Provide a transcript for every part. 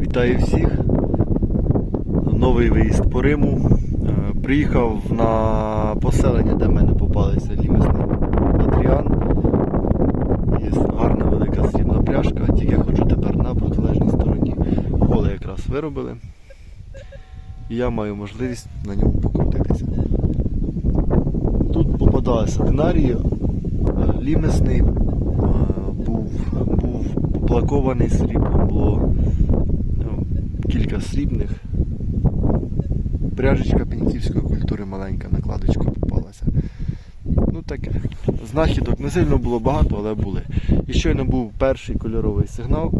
Вітаю всіх. Новий виїзд по Риму. Е, Приїхав на поселення, де в мене попалися лімесний Адріан. Є гарна велика срібна пляшка, тільки ходжу тепер на протилежній стороні. Поле якраз виробили. І я маю можливість на ньому покрутитися. Тут попадалися динарії, е, лімесний, е, був, був поплакований сріблом, було кілька срібних. Пряжечка пеньківської культури маленька, накладочка попалася. Ну таке. Знахідок не сильно було багато, але були. І щойно був перший кольоровий сигнал.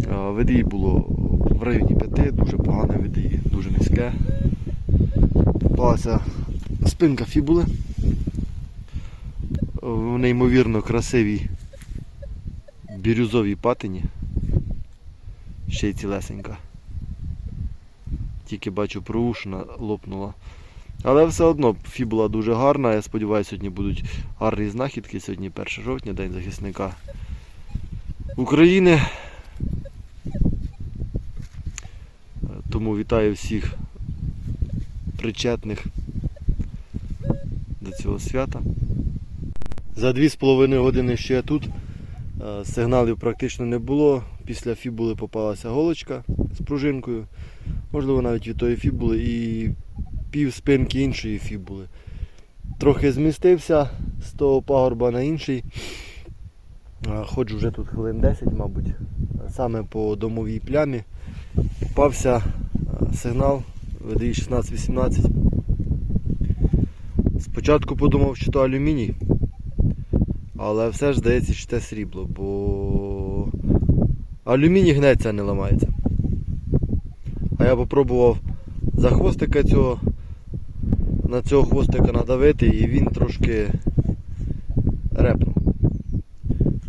Е, Видії було в районі 5, дуже погане видії, дуже низьке. Попалася спинка фібули. В неймовірно красивій бірюзовій патині. Ще й цілесенька. Тільки бачу проушина лопнула. Але все одно фібула дуже гарна. Я сподіваюся, сьогодні будуть гарні знахідки. Сьогодні 1 жовтня, День захисника України. Тому вітаю всіх причетних до цього свята. За 2,5 години, що я тут, е, сигналів практично не було. Після фібули попалася голочка з пружинкою. Можливо, навіть від тої фібули і пів спинки іншої фібули. Трохи змістився з того пагорба на інший. Ходжу вже тут хвилин 10, мабуть. Саме по домовій плямі попався сигнал ВДІ 1618. Спочатку подумав, що то алюміній, але все ж здається, що це срібло, бо алюміній гнеться, а не ламається. Я попробував за хвостика цього, на цього хвостика надавити і він трошки репнув.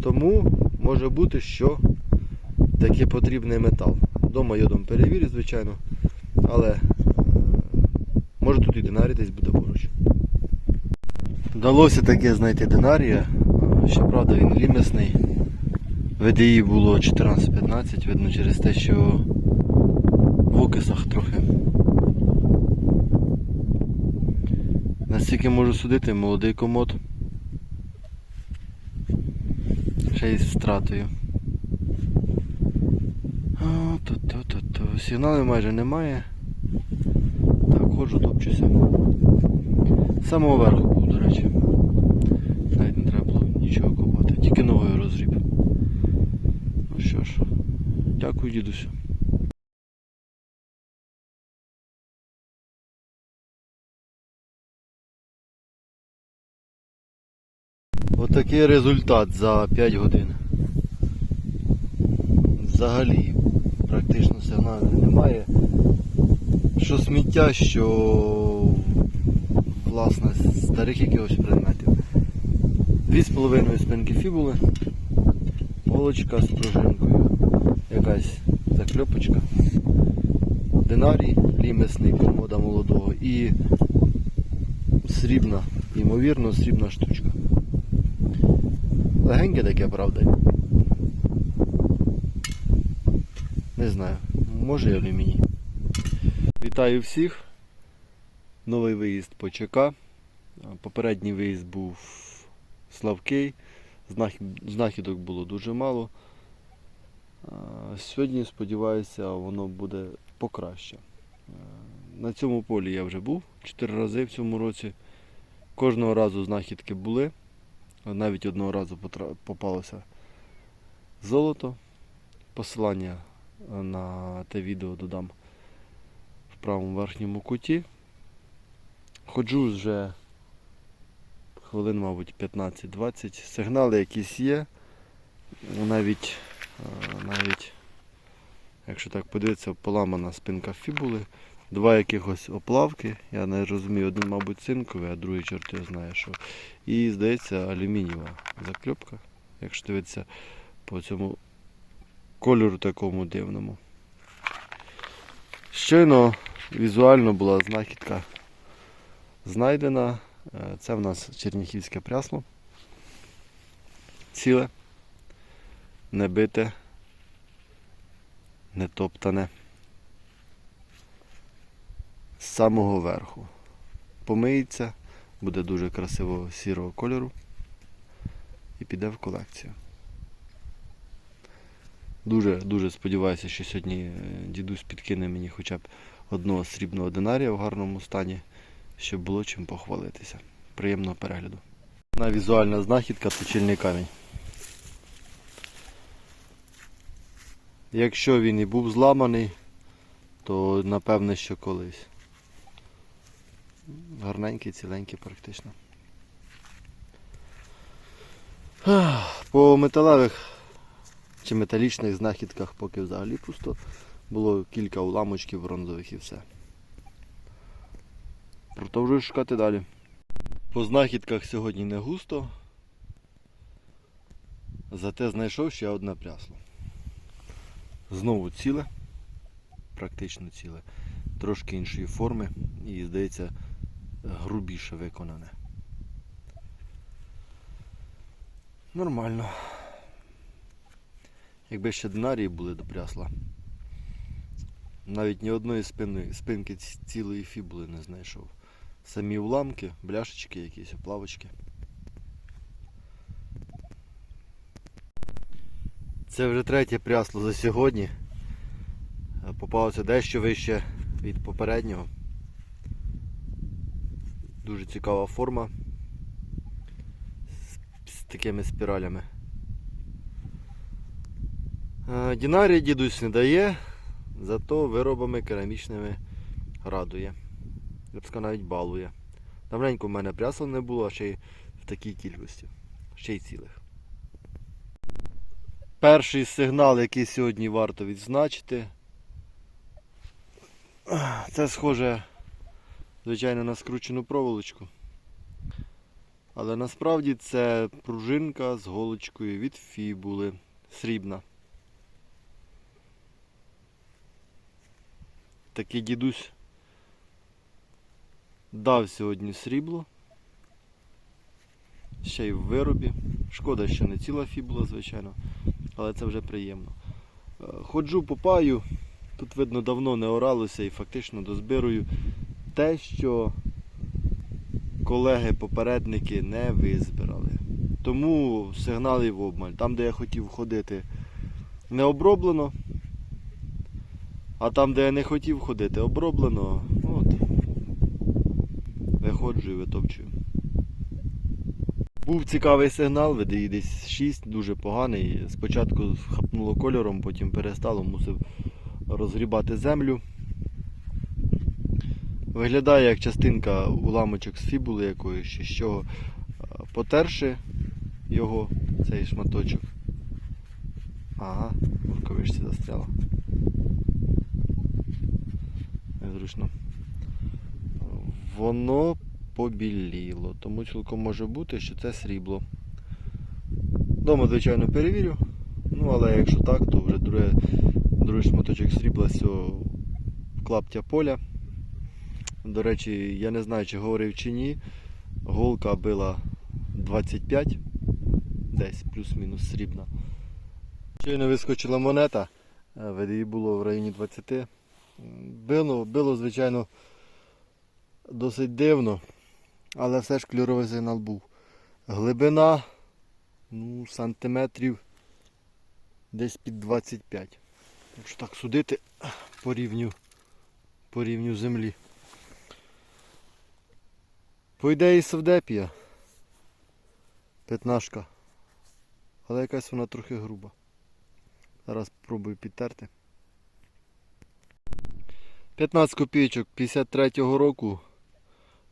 Тому може бути, що таки потрібний метал. Дома йодом перевірю, звичайно, але е, може тут і динарій десь буде поруч. Вдалося таке знайти динарія. Е, Щоправда, він лімесний. ВДІ було 14-15, видно через те, що окисах трохи. Наскільки можу судити, молодий комод. Ще й з втратою. А. Сигналів майже немає. Так, ходжу, топчуся. З самого верху був, до речі. Навіть не треба було нічого копати. Тільки ногою розріб. Ну що ж, дякую, дідусю. Отакий результат за 5 годин. Взагалі практично сигналів немає. Що сміття, що власне старих якихось предметів. Дві з половиною спинки фібули, полочка з пружинкою, якась закльопочка, динарій лімесний комода молодого і срібна, ймовірно, срібна штучка. Легеньке таке, правда? Не знаю, може і алюміній. Вітаю всіх. Новий виїзд по ЧК. Попередній виїзд був слабкий. Знах- Знахідок було дуже мало. Сьогодні, сподіваюся, воно буде покраще. На цьому полі я вже був 4 рази в цьому році. Кожного разу знахідки були. Навіть одного разу попалося золото. Посилання е, на те відео додам в правому верхньому куті. Ходжу вже хвилин, мабуть, 15-20. Сигнали якісь є. Навіть, е, навіть, якщо так подивитися, поламана спинка фібули. Два якихось оплавки. Я не розумію, один, мабуть, цинковий, а другий чорт його знає що. І, здається, алюмінієва закльопка, якщо дивитися по цьому кольору такому дивному. Щойно візуально була знахідка знайдена. Е, Це в нас черніхівське прясло. Ціле, не бите. не топтане. З самого верху. Помиється, буде дуже красивого сірого кольору і піде в колекцію. Дуже дуже сподіваюся, що сьогодні е, дідусь підкине мені хоча б одного срібного динарія в гарному стані, щоб було чим похвалитися. Приємного перегляду. На візуальна знахідка точильний камінь. Якщо він і був зламаний, то напевне, що колись. Гарненький, ціленький практично. По металевих чи металічних знахідках поки взагалі пусто. Було кілька уламочків бронзових і все. Продовжую шукати далі. По знахідках сьогодні не густо. Зате знайшов ще одне прясло. Знову ціле, практично ціле, трошки іншої форми і, здається, грубіше виконане. Нормально. Якби ще динарії були до прясла. Навіть ні одної спини, спинки цілої фібули не знайшов. Самі уламки, бляшечки, якісь оплавочки. Це вже третє прясло за сьогодні. Попалося дещо вище від попереднього. Дуже цікава форма з, такими спіралями. Е, Дінарій дідусь не дає, зато виробами керамічними радує. Сказав, навіть балує. Давненько в мене прясла не було, а ще й в такій кількості. Ще й цілих. Перший сигнал, який сьогодні варто відзначити. Це схоже, звичайно, на скручену проволочку. Але насправді це пружинка з голочкою від фібули. Срібна. Такий дідусь дав сьогодні срібло. Ще й в виробі. Шкода, що не ціла фібула, звичайно, але це вже приємно. Е, Ходжу по паю, тут видно давно не оралося і фактично дозбирую те, що колеги-попередники не визбирали. Тому сигналів обмаль. Там, де я хотів ходити, не оброблено. А там, де я не хотів ходити, оброблено. От. Виходжу і витопчую. Був цікавий сигнал, видає десь 6, дуже поганий. Спочатку хапнуло кольором, потім перестало, мусив розгрібати землю. Виглядає як частинка уламочок з фібули якоїсь. Е, Потерши його, цей шматочок. Ага, в рукавичці застряла. Незручно. Воно побіліло, тому цілком може бути, що це срібло. Дома, звичайно, перевірю. Ну, але якщо так, то вже другий шматочок срібла з цього клаптя поля. До речі, я не знаю, чи говорив чи ні. Голка била 25, десь плюс-мінус срібна. Щойно вискочила монета, е, її було в районі 20. Било, било, звичайно, досить дивно, але все ж кольоровий сигнал був. Глибина ну, сантиметрів десь під 25. Якщо так судити по рівню, по рівню землі. По ідеї Савдепія. П'ятнашка. Але якась вона трохи груба. Зараз спробую підтерти. 15 копійочок 53-го року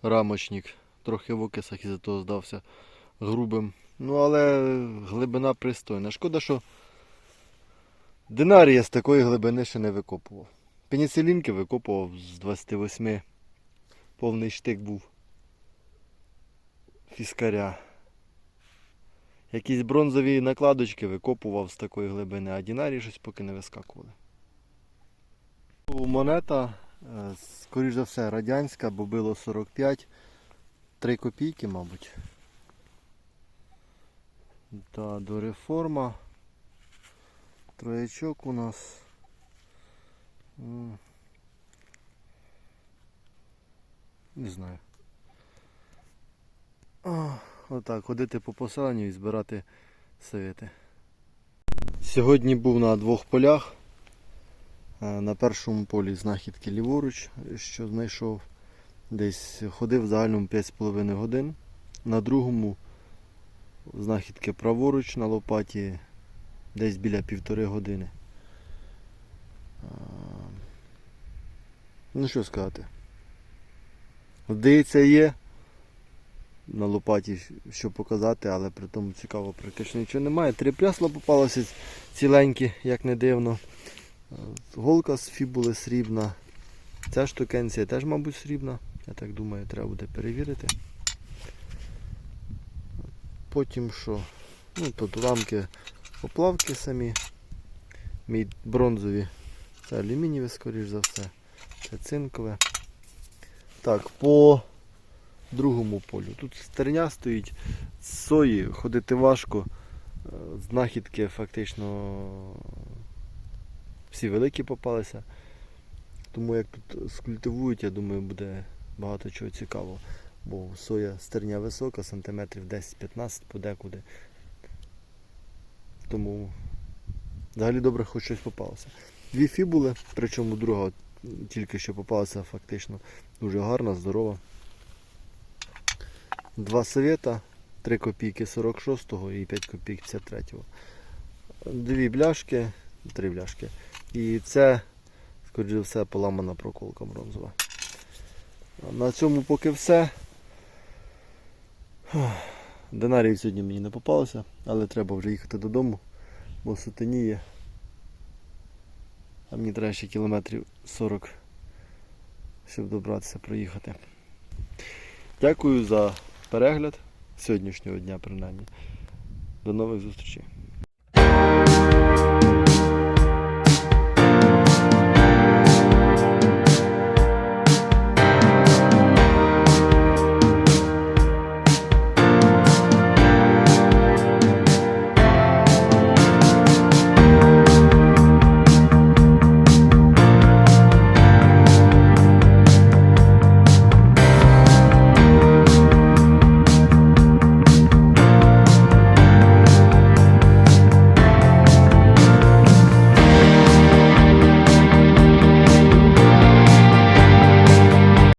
рамочник. Трохи в окисах із-за того здався грубим. Ну але глибина пристойна. Шкода, що динарія з такої глибини ще не викопував. Пеніцилінки викопував з 28. Повний штик був. Фіскаря. Якісь бронзові накладочки викопував з такої глибини, а дінарії щось поки не вискакували. Монета, е, скоріш за все, радянська, бо було 45, 3 копійки, мабуть. Да, до реформа. Троячок у нас. Не знаю. Отак, ходити по поселенню і збирати совєти. Сьогодні був на двох полях. Е, На першому полі знахідки ліворуч, що знайшов. Десь ходив в загальному 5,5 годин. На другому знахідки праворуч на лопаті десь біля півтори години. Ну що сказати. Здається, є на лопаті що показати, але при тому цікаво практично нічого немає. Три прясла попалося ціленькі, як не дивно. Е, Голка з фібули срібна. Ця штукенція теж, мабуть, срібна. Я так думаю, треба буде перевірити. Потім що? Ну, тут ламки поплавки самі. Мій бронзові. Це алюмінієве, скоріш за все. Це цинкове. Так, по другому полю. Тут стерня стоїть з сої, ходити важко. Е, Знахідки фактично всі великі попалися. Тому як тут скультивують, я думаю, буде багато чого цікавого. Бо соя стерня висока, сантиметрів 10-15 подекуди. Тому взагалі добре хоч щось попалося. Дві фібули, причому друга тільки що попалася фактично дуже гарна, здорова. Два совєта, 3 копійки 46-го і 5 копійок 53-го. Дві бляшки, три бляшки. І це, скоріш за все, поламана проколка бронзова. На цьому поки все. Динарів сьогодні мені не попалося, але треба вже їхати додому, бо сутеніє. А мені треба ще кілометрів 40, щоб добратися, проїхати. Дякую за перегляд сьогоднішнього дня, принаймні. До нових зустрічей.